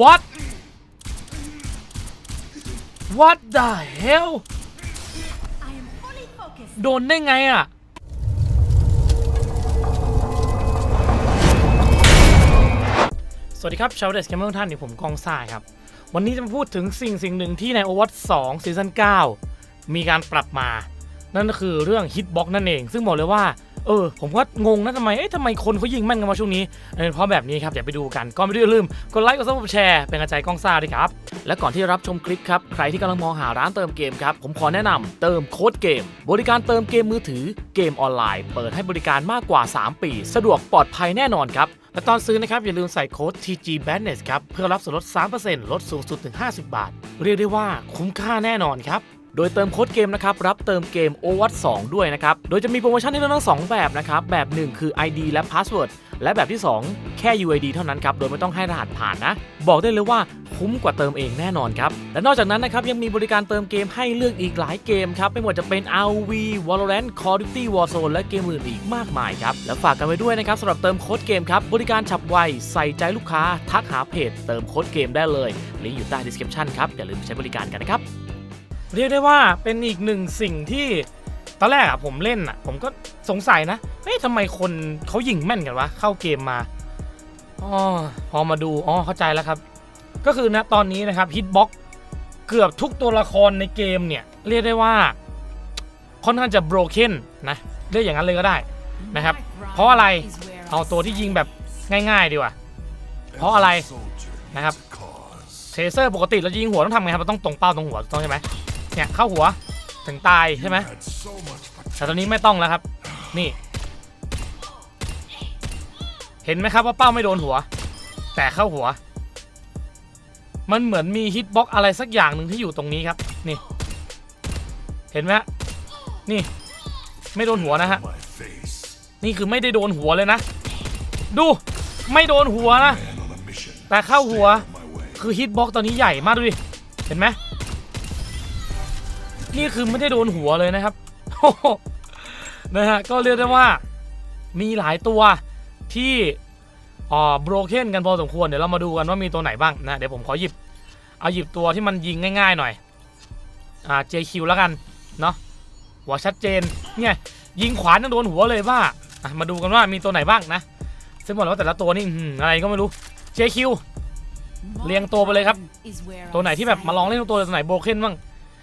what what the hell โดนได้ไงอะ สวัสดีครับชาวเดสเกมเมอร์ท่านนี่ผมกองซ่าครับ วันนี้จะมาพูดถึงสิ่งสิ่งหนึ่งที่ใน Overwatch 2ซีซั่น9มีการปรับมา นั่นก็คือเรื่อง Hitbox นั่นเอง ซึ่งบอกเลยว่า เออผมก็งงนะทำไมเอ๊ะทำไมคนเขายิงแม่นกันมาช่วงนี้เออเพราะแบบนี้ครับเดี๋ยวไปดูกันก่อนไปดูอย่าลืมกดไลค์กดซับกดแชร์เป็นกำลังใจกล้องซ่าด้วยครับและก่อนที่จะรับชมคลิปครับใครที่กำลังมองหาร้านเติมเกมครับผมขอแนะนำเติมโค้ดเกม บริการเติมเกมมือถือเกมออนไลน์ เปิดให้บริการมากกว่า 3 ปี สะดวกปลอดภัยแน่นอนครับและตอนซื้อนะครับอย่าลืมใส่โค้ด TG b a n n e s ครับเพื่อรับส่วนลด 3%ลดสูงสุดถึง 50 บาท เรียกได้ว่าคุ้มค่าแน่นอนครับ โดยเติมโค้ดเกมนะครับรับเติมเกม o w a t 2ด้วยนะครับ โดยจะมีโปรโมชั่นให้เลือกทั้ง2แบบนะครับ แบบ 1 คือ ID และ Password และแบบที่ 2 แค่ UID เท่านั้นครับ โดยไม่ต้องให้รหัสผ่านนะ บอกได้เลยว่าคุ้มกว่าเติมเองแน่นอนครับ และนอกจากนั้นนะครับ ยังมีบริการเติมเกมให้เลือกอีกหลายเกมครับ ไม่ว่าจะเป็น RV Valorant Call of Duty Warzone และเกมอื่นอีกมากมายครับ และฝากกันไว้ด้วยนะครับสำหรับเติมโค้ดเกมครับ บริการฉับไว ใส่ใจลูกค้า ทักหาเพจ เติมโค้ดเกมได้เลย ลิงก์อยู่ใต้ description ครับ อย่าลืมใช้บริการกันนะครับ เรียกได้ว่าเป็นอีกหนึ่งสิ่งที่ตอนแรกอะผมเล่นอะผมก็สงสัยนะเฮ้ยทำไมคนเขายิงแม่นกันวะเข้าเกมมาอ๋อพอมาดูอ๋อเข้าใจแล้วครับ ก็คือนะตอนนี้นะครับฮิตบ็อกเกือบทุกตัวละครในเกมเนี่ย เรียกได้ว่าค่อนข้างจะ broken นะเรียกอย่างนั้นเลยก็ได้นะครับ เพราะอะไรเอาตัวที่ยิงแบบง่ายๆดีกว่า เพราะอะไรนะครับเทเซอร์ปกติเรายิงหัวต้องทำไงครับเราต้องตรงเป้าตรงหัวต้องใช่ไหม เนี่ยเข้าหัวถึงตายใช่ไหมแต่ตอนนี้ไม่ต้องแล้วครับ นี่ เห็นไหมครับว่าเป้าไม่โดนหัว แต่เข้าหัว มันเหมือนมีฮิตบ็อกอะไรสักอย่างหนึ่งที่อยู่ตรงนี้ครับ นี่ เห็นไหมนี่ ไม่โดนหัวนะฮะ นี่คือไม่ได้โดนหัวเลยนะ ดูไม่โดนหัวนะ แต่เข้าหัว คือฮิตบ็อกตอนนี้ใหญ่มากดูดิ เห็นไหม นี่คือไม่ได้โดนหัวเลยนะครับนะฮะก็เรียกได้ว่ามีหลายตัวที่อ่า broken กันพอสมควรเดี๋ยวเรามาดูกันว่ามีตัวไหนบ้างนะเดี๋ยวผมขอหยิบเอาหยิบตัวที่มันยิงง่ายๆหน่อยอ่า JQ แล้วกันเนาะหัวชัดเจนเนี่ยยิงขวานยังโดนหัวเลยว่ามาดูกันว่ามีตัวไหนบ้างนะซึ่งบอกเลยว่าแต่ละตัวนี่อะไรก็ไม่รู้ JQ เรียงตัวไปเลยครับ ตัวไหนที่แบบมาลองเล่นตัวตัวไหนโบเคนบ้าง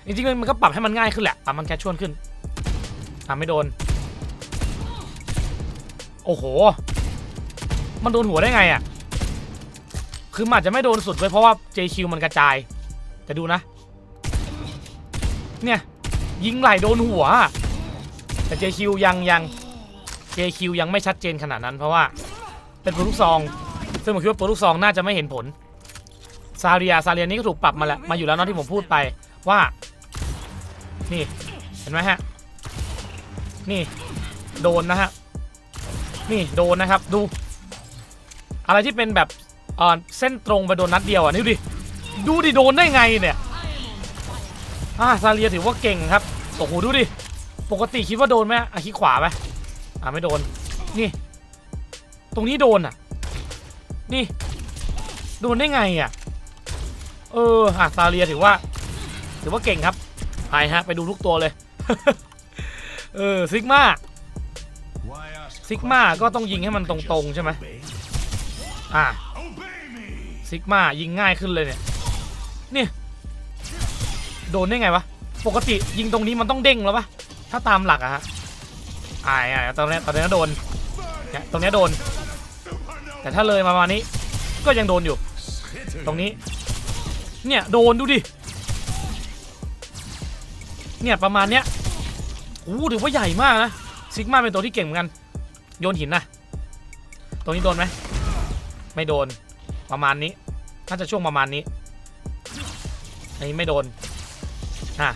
จริงๆมันก็ปรับให้มันง่ายขึ้นแหละปรับมันแคชชวลขึ้นอะไม่โดน โอ้โห มันโดนหัวได้ไงอะ คือมันอาจจะไม่โดนสุดไว้ยเพราะว่า JQ มันกระจาย แต่ดูนะ เนี่ย ยิงไหลโดนหัว แต่ JQ ยังยัง JQ ยังไม่ชัดเจนขนาดนั้นเพราะว่า เป็นปืนลูกซอง ซึ่งผมคิดว่าปืนลูกซองน่าจะไม่เห็นผลซาเรียซาเรียนี่ก็ถูกปรับมาแล้วมาอยู่แล้วเนอะที่ผมพูดไปว่า นี่เห็นไหมฮะ นี่โดนนะฮะ นี่โดนนะครับดู อะไรที่เป็นแบบเออเส้นตรงไปโดนนัดเดียวอะนี่ดิ ดูดิโดนได้ไงเนี่ยอ่าซาเรียถือว่าเก่งครับโอ้โหดูดิ ปกติคิดว่าโดนไหมอะคิดขวาไหมอ่าไม่โดน นี่ ตรงนี้โดนอะ นี่ โดนได้ไงอะ เอออะซาเรียถือว่า ถือว่าเก่งครับ ไปฮะ ไปดูทุกตัวเลย เออซิกมาซิกมาก็ต้องยิงให้มันตรงๆใช่ไหมอะซิกมายิงง่ายขึ้นเลยเนี่ยนี่โดนได้ไงวะ ปกติยิงตรงนี้มันต้องเด้งแล้วปะถ้าตามหลักอะฮะอ่าอ่าตอนนี้ตอนนี้โดนเนี่ยตรงนี้โดน แต่ถ้าเลยมาประมาณนี้ก็ยังโดนอยู่ ตรงนี้ เนี่ยโดนดูดิ เนี่ยประมาณเนี้ยโอ้โหถือว่าใหญ่มากนะซิกมาเป็นตัวที่เก่งเหมือนกัน โยนหินนะตรงนี้โดนไหมไม่โดนประมาณนี้น่าจะช่วงประมาณนี้อันนี้ไม่โดนอะ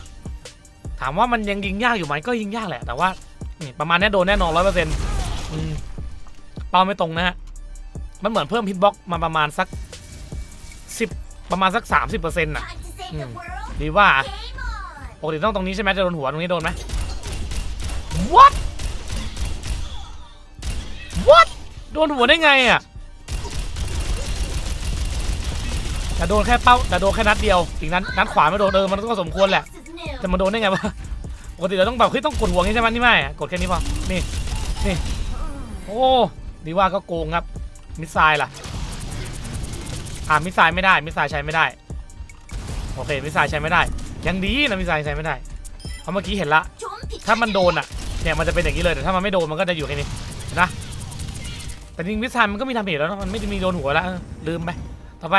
ถามว่ามันยังยิงยากอยู่ไหมก็ยิงยากแหละ แต่ว่านี่ประมาณนี้โดนแน่นอนร้อยเปอร์เซ็นต์เป้าไม่ตรงนะฮะมันเหมือนเพิ่มฮิตบ็อกมาประมาณสักสิบประมาณสักสามสิบเปอร์เซ็นต์น่ะดีว่า ปกติต้องตรงนี้ใช่ไหมจะโดนหัวตรงนี้โดนไหม what what โดนหัวได้ไงอะแต่โดนแค่เป้าแต่โดนแค่นัดเดียวอีกนั้นนัดขวาไม่โดนเออมันก็สมควรแหละแต่มันโดนได้ไงวะปกติเราต้องแบบเฮ้ยต้องกดหัวงี้ใช่ไหมนี่ไม่อะกดแค่นี้พอนี่นี่โอ้ดีว่าก็โกงครับมิสไซล์ล่ะอ่ามิสไซล์ไม่ได้มิสไซล์ใช้ไม่ได้โอเคมิสไซล์ใช้ไม่ได้ ยังดีนะมิสไซล์ใช้ไม่ได้ เพราะเมื่อกี้เห็นละ ถ้ามันโดนอะ เนี่ยมันจะเป็นอย่างนี้เลย แต่ถ้ามันไม่โดนมันก็จะอยู่แค่นี้เห็นนะ แต่จริงมิสไซล์มันก็มีทำเหตุแล้วนะมันไม่ได้มีโดนหัวแล้วเออลืมไป ต่อไป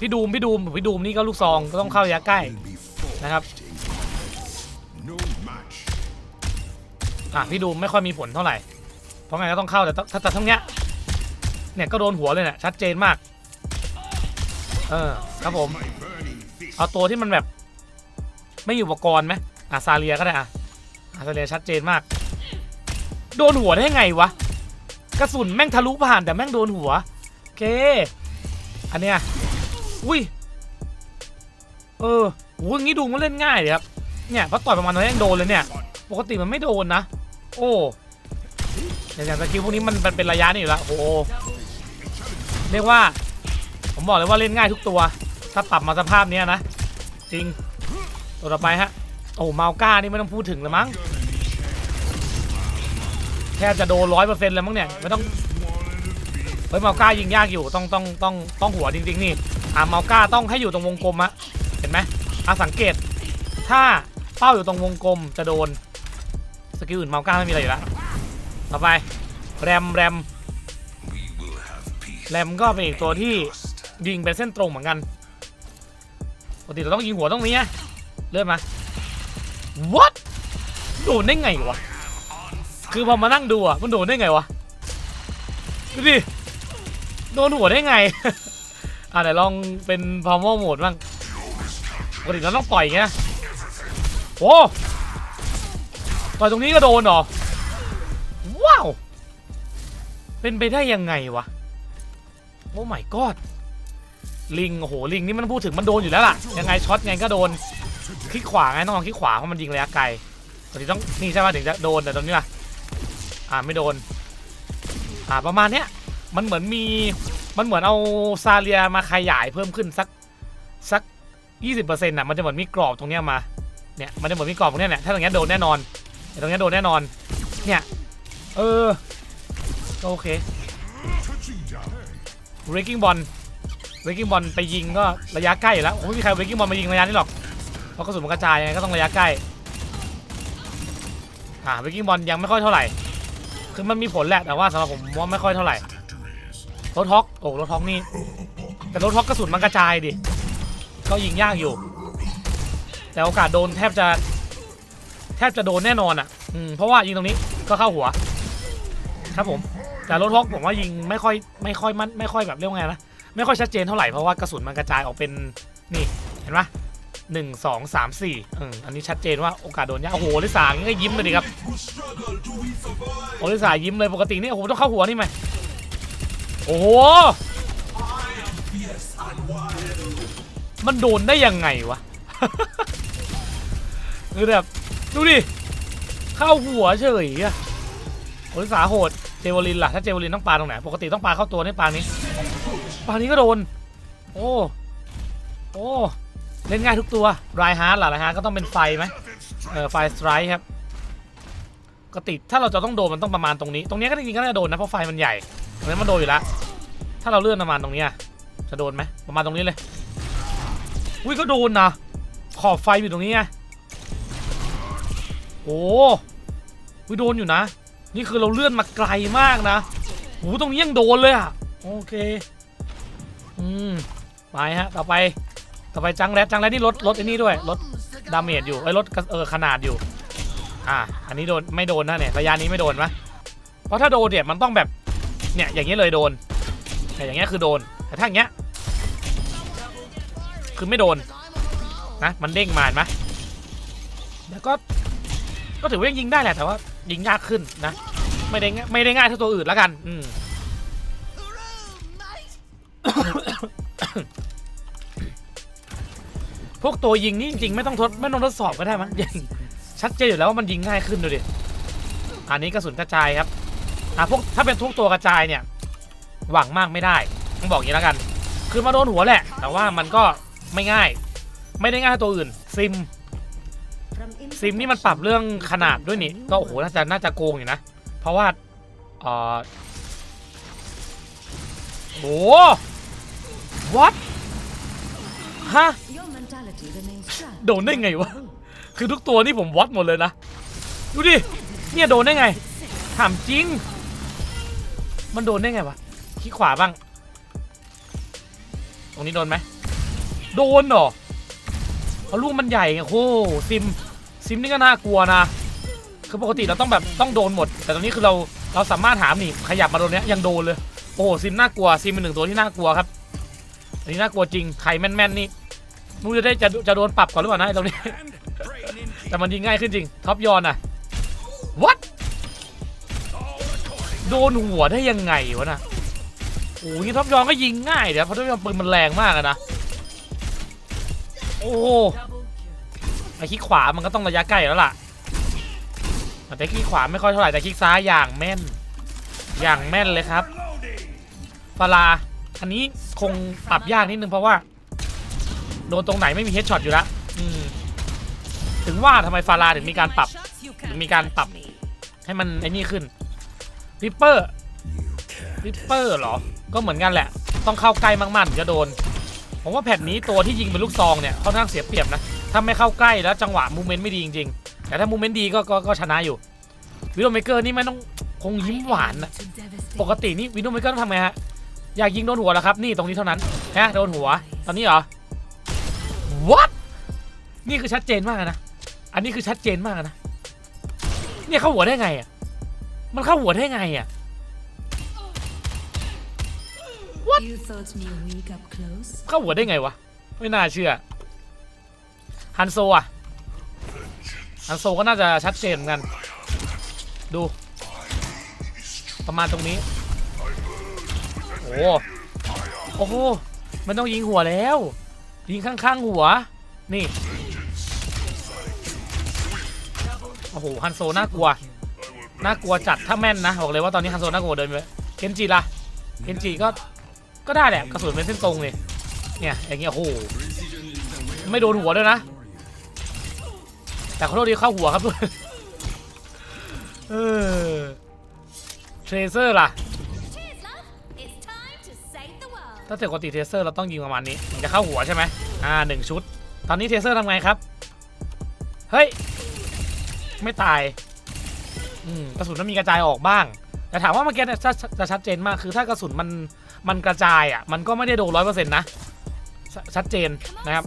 พี่ดูมพี่ดูมพี่ดูมนี่ก็ลูกซองก็ต้องเข้าระยะใกล้นะครับ No match. อะพี่ดูไม่ค่อยมีผลเท่าไหร่ เพราะไงก็ต้องเข้าแต่ต้องถ้าแต่ทั้งเนี้ย เนี่ยก็โดนหัวเลยเนี่ยชัดเจนมาก เออครับผม My burning fist. เอาตัวที่มันแบบ ไม่มีอุปกรณ์ไหมอะซาเลียก็ได้อะอะซาเลียชัดเจนมาก โดนหัวได้ไงวะ กระสุนแม่งทะลุผ่านแต่แม่งโดนหัวโอเค อันเนี้ยอุ้ย เออโหอย่างงี้ดูมันเล่นง่ายเลยครับ เนี่ยพอต่อยประมาณนั้นยังโดนเลยเนี่ย ปกติมันไม่โดนนะ โอ้อย่างอย่างสกิลพวกนี้มันเป็นระยะนี่อยู่แล้วโอ้เรียกว่า ผมบอกเลยว่าเล่นง่ายทุกตัว ถ้าปรับมาสภาพเนี้ยนะ จริง ตัวต่อไปฮะ โอ้เมาก้านี่ไม่ต้องพูดถึงเลยมั้ง แทบจะโดนร้อยเปอร์เซ็นต์แล้วมั้งเนี่ย ไม่ต้อง เฮ้ยเมาก้ายิงยากอยู่ ต้องต้องต้องต้องหัวจริงๆนี่ อ่าเมาก้าต้องให้อยู่ตรงวงกลมอะเห็นไหมอะสังเกต ถ้าเป้าอยู่ตรงวงกลมจะโดน สกิลอื่นเมาก้าไม่มีอะไรอยู่แล้วต่อไปแรมแรมแรมก็เป็นอีกตัวที่ยิงเป็นเส้นตรงเหมือนกันปกติเราต้องยิงหัวตรงนี้ไง เลื่อนมา what โดนได้ไงวะ คือพอมานั่งดูอะ มันโดนได้ไงวะ ดูดิ โดนหัวได้ไง อะเดี๋ยวลองเป็นพาวเวอร์โหมดบ้างปกติเราต้องปล่อยอย่างโอ้ต่อยตรงนี้ก็โดนเหรอ ว้าว เป็นไปได้ยังไงวะ โอ้ my god ลิงโอ้โหลิงนี่มันพูดถึงมันโดนอยู่แล้วล่ะ ยังไงช็อตไงก็โดน คลิกขวาไงต้องลองคลิกขวาเพราะมันยิงระยะไกลปกติต้องนี่ใช่ไหมถึงจะโดนแต่ตรงนี้ล่ะอ่าไม่โดน อ่าประมาณเนี้ยมันเหมือนมีมันเหมือนเอาซาเลียมาขยายเพิ่มขึ้นสักสักยี่สิบเปอร์เซ็นต์่ะมันจะเหมือนมีกรอบตรงเนี้ยมาเนี่ยมันจะเหมือนมีกรอบตรงเนี้ยเนี่ยถ้าตรงเนี้ยโดนแน่นอนตรงเนี้ยโดนแน่นอนเนี่ยเออก็โอเค breaking ball breaking ball ไปยิงก็ระยะใกล้แล้วไม่มีใคร breaking ball มายิงระยะนี้หรอก เพราะกระสุนมันกระจายยังไงก็ต้องระยะใกล้อ่า breaking ball ยังไม่ค่อยเท่าไหร่ คือมันมีผลแหละแต่ว่าสำหรับผมว่าไม่ค่อยเท่าไหร่รถฮอกโอ้รถฮอกนี่แต่รถฮอกกระสุนมันกระจายดิก็ยิงยากอยู่ แต่โอกาสโดนแทบจะแทบจะโดนแน่นอนอะอืมเพราะว่ายิงตรงนี้ก็เข้าหัว ครับผม แต่รถฮอกผมว่ายิงไม่ค่อยไม่ค่อยมันไม่ค่อยแบบเรียกว่าไงนะไม่ค่อยชัดเจนเท่าไหร่เพราะว่ากระสุนมันกระจายออกเป็นนี่เห็นปะ หนึ่งสองสามสี่อืมอันนี้ชัดเจนว่าโอกาสโดนยากโอ้โหลิสางี้ก็ยิ้มเลยดิครับโอ้ลิสายิ้มเลยปกตินี่โอ้โหต้องเข้าหัวนี่ไหมโอ้โหมันโดนได้ยังไงวะคือแบบดูดิเข้าหัวเฉยอะโอ้ลิสาโหดเจวลินล่ะถ้าเจวลินต้องปาตรงไหนปกติต้องปาเข้าตัวนี่ปานี้ปานี้ก็โดน โอ้โอ้ เล่นง่ายทุกตัวไรฮาร์ดหล่ะไรฮาร์ดก็ต้องเป็นไฟไหมเออไฟสไตร์ครับปกติดถ้าเราจะต้องโดนมันต้องประมาณตรงนี้ ตรงนี้ก็จริงๆก็น่าจะโดนนะเพราะไฟมันใหญ่ตรงนี้มันโดนอยู่แล้วถ้าเราเลื่อนประมาณตรงนี้จะโดนไหมประมาณตรงนี้เลยอุ้ยก็โดนนะขอบไฟอยู่ตรงนี้ไงโอ้อุ้ยโดนอยู่นะ นี่คือเราเลื่อนมาไกลมากนะโอ้ตรงนี้ยังโดนเลยอะโอเค อืมไปฮะ ต่อไป ต่อไปจังแรดจังแรดนี่ลดลดไอ้นี่ด้วยลดดาเมจอยู่ไอ้ยลดกระเออขนาดอยู่ อ่า อันนี้โดนไม่โดนนะเนี่ยระยะนี้ไม่โดนปะเพราะถ้าโดนเนี่ยมันต้องแบบเนี่ยอย่างเงี้ยเลยโดนแต่อย่างเงี้ยคือโดนแต่ถ้าอย่างเงี้ยคือไม่โดนนะมันเด้งมาเห็นไหมแล้วก็ก็ถือว่ายังยิงได้แหละแต่ว่ายิงยากขึ้นนะไม่ได้ง่ายไม่ได้ง่ายเท่าตัวอื่นแล้วกัน อืม พวกตัวยิงนี่จริงๆไม่ต้องทดไม่ต้องทดสอบก็ได้มั้งยิงชัดเจนอยู่แล้วว่ามันยิงง่ายขึ้นดูดิอันนี้กระสุนกระจายครับอะพวกถ้าเป็นทุกตัวกระจายเนี่ย หวังมากไม่ได้ต้องบอกอย่างนี้แล้วกัน คือมาโดนหัวแหละ แต่ว่ามันก็ไม่ง่าย ไม่ได้ง่ายตัวอื่น ซิม ซิมนี่มันปรับเรื่องขนาดด้วยนี่ก็โอ้โหน่าจะน่าจะโกงอยู่นะ เพราะว่าเออโอ้ what ฮะ Your mentality remains sharp. โดนได้ไงวะ คือทุกตัวนี่ผมวัดหมดเลยนะ ดูดิ เนี่ยโดนได้ไง ถามจริง มันโดนได้ไงวะขี้ขวาบ้าง ตรงนี้โดนไหม โดนเหรอเพราะลูกมันใหญ่ไงโอ้โหซิม ซิมนี่ก็น่ากลัวนะ คือปกติเราต้องแบบต้องโดนหมด แต่ตอนนี้คือเราเราสามารถหามนี่ขยับมาโดนเนี้ยยังโดนเลย โอ้โหซิมน่ากลัว ซิมเป็นหนึ่งตัวที่น่ากลัวครับอันนี้น่ากลัวจริง ใครแม่นๆนี่ มูจะได้จะจะโดนปรับก่อนหรือเปล่านะไอตรงนี้ แต่มันยิงง่ายขึ้นจริง ท็อปยอนอะ what โดนหัวได้ยังไงวะน่ะโอ้ยท็อปยอนก็ยิงง่ายเดี๋ยวเพราะท็อปยอนปืนมันแรงมากนะ โอ้ไอคลิกขวามันก็ต้องระยะใกล้แล้วล่ะ แต่คลิกขวาไม่ค่อยเท่าไหร่แต่คลิกซ้ายอย่างแม่น อย่างแม่นเลยครับฟาลาอันนี้คงปรับยากนิดนึงเพราะว่า โดนตรงไหนไม่มีเฮดช็อตอยู่แล้วถึงว่าทำไมฟาลาถึงมีการปรับถึงมีการปรับ ให้มันไอ้นี่ขึ้นริปเปอร์ริปเปอร์เหรอ ก็เหมือนกันแหละ ต้องเข้าใกล้มากๆถึงจะโดน ผมว่าแผ่นนี้ตัวที่ยิงเป็นลูกซองเนี่ยค่อนข้างเสียเปรียบนะ ถ้าไม่เข้าใกล้แล้วจังหวะมูเมนต์ไม่ดีจริงๆ แต่ถ้ามูเมนต์ดีก็ก็ก็ชนะอยู่วิดโอเมเกอร์นี่ไม่ต้องคงยิ้มหวานนะปกตินี่วินโดว์เมเกอร์ต้องทำไงฮะ อยากยิงโดนหัวแล้วครับ นี่ตรงนี้เท่านั้นนะโดนหัว ตอนนี้เหรอ what นี่คือชัดเจนมากนะ อันนี้คือชัดเจนมากนะ เนี่ยเข้าหัวได้ไงอะ มันเข้าหัวได้ไงอะ You thought เข้าหัวได้ไงวะ ไม่น่าเชื่อ ฮันโซอะ ฮันโซก็น่าจะชัดเจนเหมือนกัน ดู ประมาณตรงนี้ โอ้โอ้โหมันต้องยิงหัวแล้ว ยิงข้างๆหัว นี่ โอ้โห ฮันโซน่ากลัว น่ากลัวจัดถ้าแม่นนะ บอกเลยว่าตอนนี้ฮันโซน่ากลัวเดินไปเคนจิล่ะเคนจิก็ ก็ได้แหละ กระสุนเป็นเส้นตรงเลยเนี่ยอย่างเงี้ยโอ้โห ไม่โดนหัวด้วยนะ แต่ขอโทษดีเข้าหัวครับเออเทรเซอร์ล่ะ ถ้าเกิดปกติเทเซอร์เราต้องยิงประมาณนี้ถึงจะเข้าหัวใช่ไหมอ่าหนึ่งชุด ตอนนี้เทเซอร์ทำไงครับ เฮ้ย ไม่ตายอืมกระสุนมันมีกระจายออกบ้าง แต่ถามว่าเมื่อกี้เนี่ยจะจะชัดเจนมากคือถ้ากระสุนมันมันกระจายอะ มันก็ไม่ได้โดนร้อยเปอร์เซ็นต์นะชชัดเจนนะครับ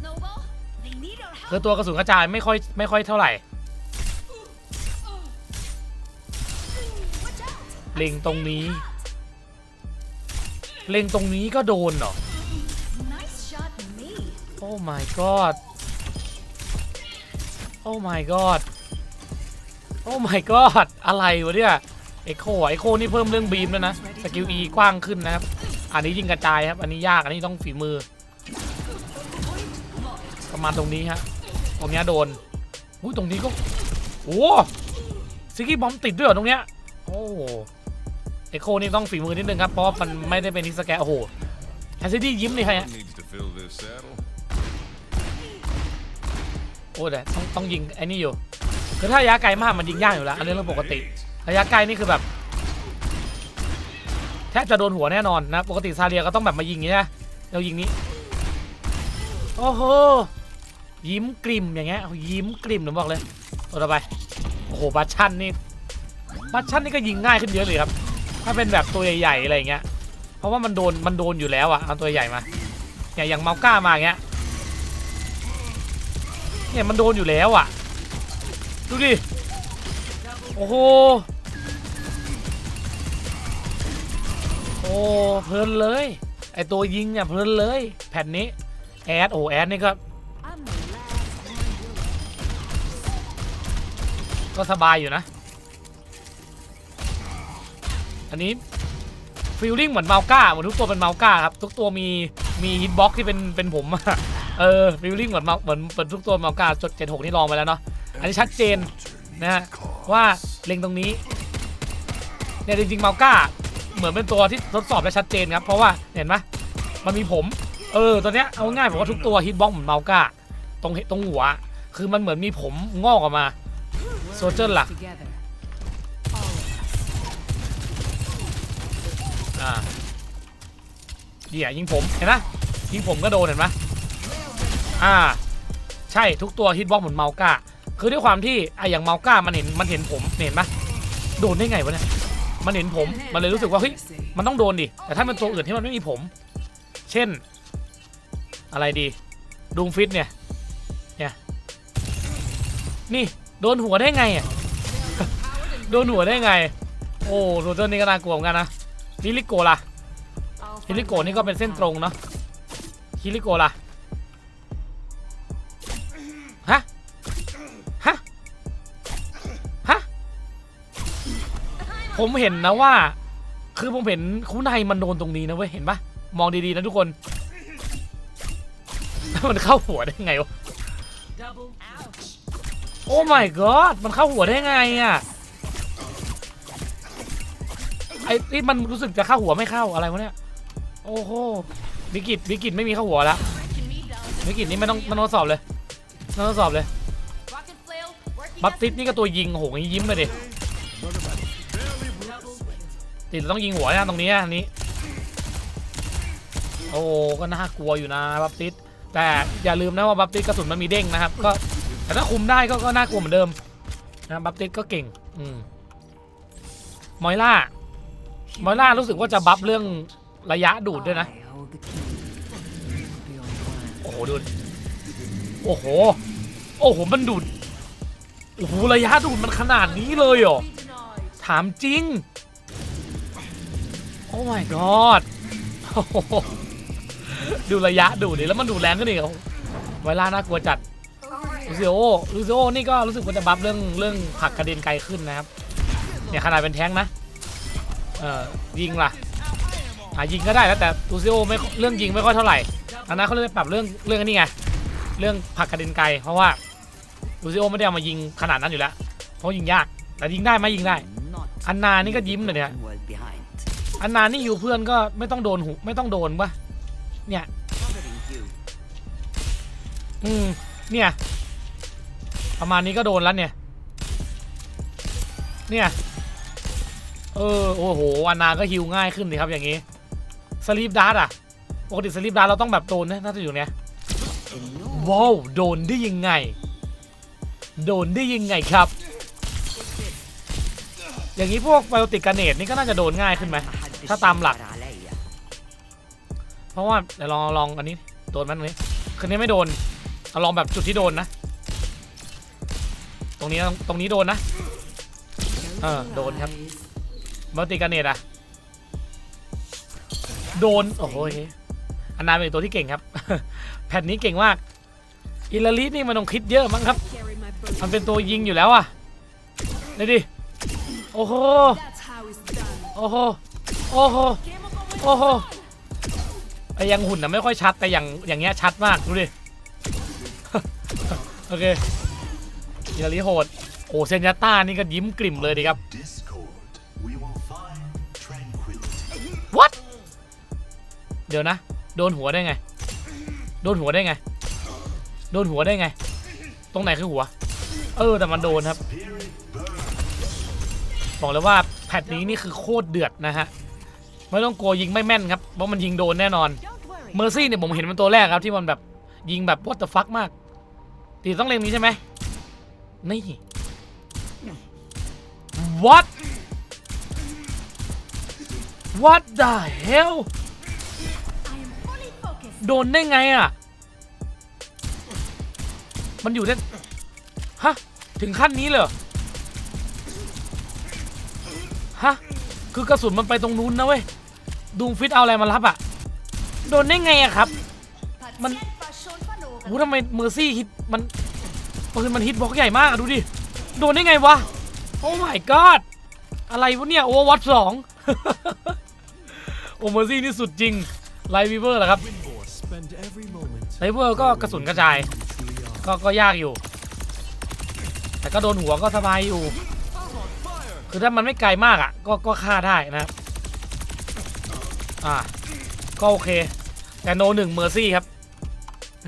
คือตัวกระสุนกระจายไม่ค่อยไม่ค่อยเท่าไหร่เล็งตรงนี้ เล็งตรงนี้ก็โดนเหรอ Nice shot, me. โอ้ my god โอ้ my god โอ้ my god อะไรวะเนี่ยเอ็กโคเอ็กโคนี่เพิ่มเรื่องบีมแล้วยนะ สกิล E กว้างขึ้นนะครับ อันนี้ยิงกระจายครับ อันนี้ยาก อันนี้ต้องฝีมือ ประมาณตรงนี้ฮะ ตรงเนี้ยโดนอุ้ยตรงนี้ก็ โอ้ซิกกี้บอมติดด้วยเหรอตรงเนี้ย โอ้เอ็กโคนี่ต้องฝีมือนิดนึงครับ เพราะว่ามันไม่ได้เป็นนิสแกนโอ้โหแฮนซิตี้ยิ้มเลยใครฮะ Needs to fill this saddle. โอ้แต่ต้องต้องยิงไอ้นี่อยู่คือถ้าระยะไกลมากมันยิงยากอยู่แล้วอันนี้เรื่องปกติระยะไกลนี่คือแบบแทบจะโดนหัวแน่นอนนะ ปกติซาเรียก็ต้องแบบมายิงอย่างนี้นะเรายิงนี้โอ้โหยิ้มกลิ่มอย่างเงี้ยยิ้มกลิ่มหนูบอกเลยตัวต่อไปโอ้โหบัชชั่นนี่บัชชั่นนี่ก็ยิงง่ายขึ้นเยอะเลยครับ ถ้าเป็นแบบตัวใหญ่ๆอะไรเงี้ย เพราะว่ามันโดนมันโดนอยู่แล้วอะเอาตัวใหญ่มาเนี่ยอย่างเมาก้ามาเงี้ย เนี่ยมันโดนอยู่แล้วอะดูดิ โอ้โห โอ้เพลินเลย ไอตัวยิงเนี่ยเพลินเลย แผ่นนี้ แอดโอ้แอดนี่ก็ ก็สบายอยู่นะ อันนี้ฟีลลิ่งเหมือนเมาก้าเหมือนทุกตัวเป็นเมาก้าครับทุกตัวมีมีฮิตบ็อกที่เป็นเป็นผมเออฟีลลิ่งเหมือนเหมือนเป็นทุกตัวเมาก้าจดเจ็ดหกนี่ลองไปแล้วเนาะอันนี้ชัดเจนนะฮะว่าเล็งตรงนี้เนี่ยจริงๆเมาก้าเหมือนเป็นตัวที่ทดสอบได้ชัดเจนครับเพราะว่าเห็นไหมมันมีผมเออตอนเนี้ยเอาง่ายผมว่าทุกตัวฮิตบ็อกเหมือนเมาก้าตรงตรงหัว คือมันเหมือนมีผมงอกออกมาโซเจอร์หลัก อ่าเดี๋ยยิงผมเห็นไหมยิงผมก็โดนเห็นไหมอ่า ใช่ทุกตัวฮิตบ็อกเหมือนเมาก้าคือด้วยความที่ไออย่างเมาก้ามันเห็นมันเห็นผมเห็นไหมโดนได้ไงวะเนี่ยมันเห็นผมมันเลยรู้สึกว่าเฮ้ยมันต้องโดนดิแต่ถ้าเป็นตัวอื่นที่มันไม่มีผม เช่น อะไรดีดูมฟิตเนี่ยเนี่ยนี่โดนหัวได้ไงอะโดนหัวได้ไง โอ้โรเจอร์นี่ก็น่ากลัวเหมือนกันนะ ฮิริโกะล่ะ I'll ฮิริ find โกะนี่ก็เป็นเส้นตรงเนาะฮิริโกะล่ะฮะฮะฮะผมเห็นนะว่า คือผมเห็นคู่ในมันโดนตรงนี้นะเว้ยเห็นปะมองดีๆนะทุกคนมันเข้าหัวได้ไงวะ double ouch. โอ้ my god มันเข้าหัวได้ไงอะ อ้นี่มันรู้สึกจะเข้าหัวไม่เข้าอะไรวะเนี่ยโอ้โหวิกิตวิกิตไม่มีเข้าหัวแล้ววิกิตนี่ไม่ต้องไม่ต้องทดสอบเลยไม่ต้องทดสอบเลยบัฟ as ติสนี่ก็ตัวยิงโอ้โหอย่างนี้ยิ้มเลยดิติดต้องยิงหัวนะตรงนี้อันนี้ โอ้ก็น่ากลัวอยู่นะบัฟติสแต่อย่าลืมนะว่าบัฟติสกระสุนมันมีเด้งนะครับ ก็แต่ถ้าคุมได้ก็ก็น่ากลัวเหมือนเดิมนะบัฟติสก็เก่ง อืมมอยล่า มอยล่ารู้สึกว่าจะบัฟเรื่องระยะดูดด้วยนะ โอ้โหดูดโอ้โห โอ้โห มันดูด โอ้โห ระยะดูดมันขนาดนี้เลยเหรอ ถามจริง โอ้ my god ดูระยะดูดิแล้วมันดูแรงขึ้นอีกโอ้โหเวลาน่ากลัวจัดลูซิโอลูซิโอนี่ก็รู้สึกว่าจะบัฟเรื่องเรื่องผักกระเด็นไกลขึ้นนะครับ เนี่ยขนาดเป็นแท้งนะ เอ่อยิงล่ะอะยิงก็ได้แล้วแต่ลูซิโอไม่เรื่องยิงไม่ค่อยเท่าไหร่อันนั้นเขาเลยปรับเรื่องเรื่องนี้ไงเรื่องผักกระเด็นไกล เพราะว่าลูซิโอไม่ได้เอามายิงขนาดนั้นอยู่แล้วเพราะยิงยากแต่ยิงได้ไหมยิงได้ อันนานี่ก็ยิ้มเลยเนี่ยอันนานี่อยู่เพื่อนก็ไม่ต้องโดนหูไม่ต้องโดนปะเนี่ยอืมเนี่ยประมาณนี้ก็โดนแล้วเนี่ยเนี่ย เออโอ้โหวานาก็ฮิวง่ายขึ้นดีครับอย่างนี้สลีปดาร์ดอะปกติสลีปดาร์เราต้องแบบโดนนะถ้าจะอยู่เนี้ยว้าวโดนได้ยังไง โดนได้ยังไงครับ อย่างนี้พวกไบโอติกกาเนตนี่ก็น่าจะโดนง่ายขึ้นไหมถ้าตามหลัก เพราะว่าเดี๋ยวลองลองอันนี้โดนมั้ยตรงนี้คืนนี้ไม่โดนเอาลองแบบจุดที่โดนนะ ตรงนี้ตรงนี้โดนนะเออโดนครับ มัลติการเนตอะโดน โอ้โหอันนาเป็นตัวที่เก่งครับ แผ่นนี้เก่งมากอิลาลินี่มันต้องคิดเยอะมั้งครับ Carry my burden. มันเป็นตัวยิงอยู่แล้วอะเลยดิโอ้โห That's how it's done. โอ้โห โอ้โห Game over with โอ้โหไอยังหุ่นนะไม่ค่อยชัดแต่อย่างอย่างเงี้ยชัดมากดูดิ โอเคอิลาลิโหดโอ้เซนยาต้านี่ก็ยิ้มกลิ่มเลยดิครับ ดี๋ยวนะ โดนหัวได้ไง โดนหัวได้ไง โดนหัวได้ไง ตรงไหนคือหัว เออ แต่มันโดนครับ บอกเลยว่าแพทนี้นี่คือโคตรเดือดนะฮะ ไม่ต้องกลัวยิงไม่แม่นครับ เพราะมันยิงโดนแน่นอน เมอร์ซี่เนี่ยผมเห็นมันตัวแรกครับที่มันแบบยิงแบบ what the fuck มาก ตีต้องเล่นนี้ใช่ไหมนี่ what what the hell โดนได้ไงอะ มันอยู่ได้ฮะ ถึงขั้นนี้เลยฮะ คือกระสุนมันไปตรงนู้นนะเว้ย ดูฟิตเอาอะไรมารับอะ โดนได้ไงอะครับ Man- Patienza schon verloren. โอ้ทำไมเมอร์ซี่ฮิตมันปืนมันฮิตบล็อกใหญ่มากอะดูดิ โดนได้ไงวะ โอ้ my god อะไรวะเนี่ยโอวัตสองโอเมอร์ซี่นี่สุดจริงไลวีเวอร์เหรอครับ ไลเวอร์ก็กระสุนกระจาย ก็ก็ยากอยู่ แต่ก็โดนหัวก็สบายอยู่ คือถ้ามันไม่ไกลมากอะ ก็ก็ฆ่าได้นะครับอ่าก็โอเค แต่โนหนึ่งเมอร์ซี่ครับ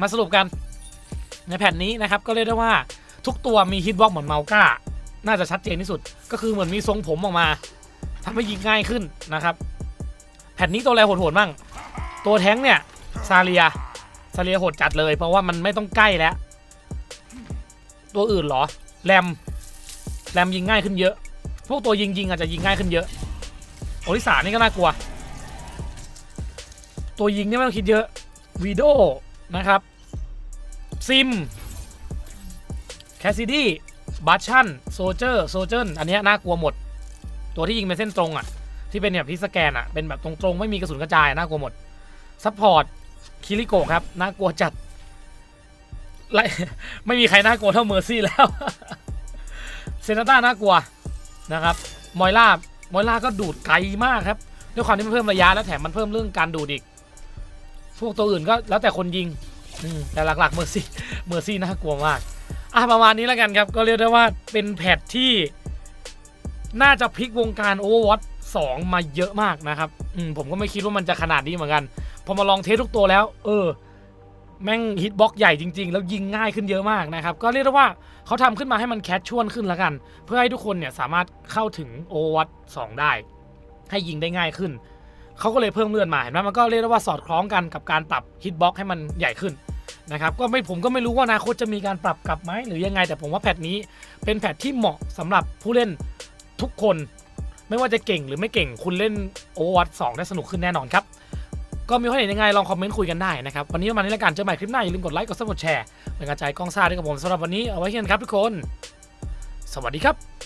มาสรุปกัน ในแผ่นนี้นะครับก็เรียกได้ว่าทุกตัวมีฮิตบ็อกเหมือนเมาก้า น่าจะชัดเจนที่สุด ก็คือเหมือนมีทรงผมออกมาทำให้ยิงง่ายขึ้นนะครับ แผ่นนี้ตัวอะไรโหดๆบ้างตัวแท้งเนี่ย ซาเลียซาเลียโหดจัดเลย เพราะว่ามันไม่ต้องใกล้แล้ว ตัวอื่นหรอ แรม แรมยิงง่ายขึ้นเยอะ พวกตัวยิงยิงอาจจะยิงง่ายขึ้นเยอะ โอริสานี่ก็น่ากลัว ตัวยิงนี่ไม่ต้องคิดเยอะวีโดนะครับ ซิม แคสซิดี้บัชชันโซเจอร์โซเจอร์อันนี้น่ากลัวหมด ตัวที่ยิงเป็นเส้นตรงอะ ที่เป็นแบบที่สแกนอะ เป็นแบบตรงๆ ไม่มีกระสุนกระจายน่ากลัวหมดซัพพอร์ต คิริโกะครับ น่ากลัวจัดไล่ไม่มีใครน่ากลัวเท่าเมอร์ซี่แล้ว เซนาต้าน่ากลัวนะครับ มอยล่ามอยล่าก็ดูดไกลมากครับด้วยความที่มันเพิ่มระยะแล้วแถมมันเพิ่มเรื่องการดูดอีก พวกตัวอื่นก็แล้วแต่คนยิงแต่หลักๆเมอร์ซี่เมอร์ซี่น่ากลัวมากอะประมาณนี้แล้วกันครับ ก็เรียกได้ว่าเป็นแพทที่ น่าจะพลิกวงการ Overwatch 2มาเยอะมากนะครับ อืมผมก็ไม่คิดว่ามันจะขนาดนี้เหมือนกัน พอมาลองเทสทุกตัวแล้ว เออ แม่งฮิตบ็อกใหญ่จริง ๆ แล้วยิงง่ายขึ้นเยอะมากนะครับ ก็เรียกได้ว่าเขาทำขึ้นมาให้มันแคชชวลขึ้นล้วกัน เพื่อให้ทุกคนเนี่ยสามารถเข้าถึง Overwatch 2ได้ ให้ยิงได้ง่ายขึ้น เขาก็เลยเพิ่มเลื่อนมาเห็นไหมมันก็เรียกได้ว่าสอดคล้องกันกับการปรับฮิตบ็อกให้มันใหญ่ขึ้นนะครับก็ไม่ผมก็ไม่รู้ว่าอนาคตจะมีการปรับกลับไหมหรือยังไงแต่ผมว่าแพทนี้เป็นแพทที่เหมาะสำหรับผู้เล่นทุกคน ไม่ว่าจะเก่งหรือไม่เก่งคุณเล่น Overwatch 2ได้สนุกขึ้นแน่นอนครับ ก็มีความเห็นยังไงลองคอมเมนต์คุยกันได้นะครับ วันนี้ประมาณนี้แล้วกันเจอใหม่คลิปหน้า อย่าลืมกดไลค์กดซับกดแชร์เป็นกำลังใจกล้องซ่าด้วยกับผมสำหรับวันนี้เอาไว้แค่นี้ครับทุกคน สวัสดีครับ